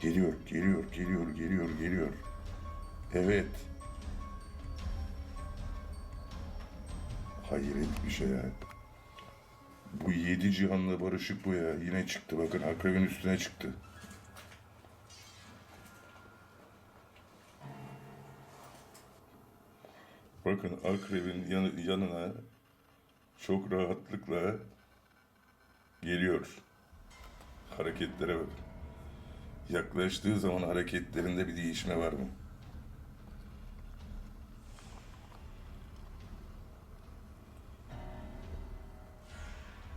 Geliyor, geliyor, geliyor, geliyor, geliyor. Evet. Hayret bir şey ya. Bu yedi cihanla barışık bu ya. Yine çıktı bakın akrebin üstüne çıktı. Bakın akrebin yanı, yanına çok rahatlıkla geliyor. Hareketlere bakın. Yaklaştığı zaman hareketlerinde bir değişme var mı?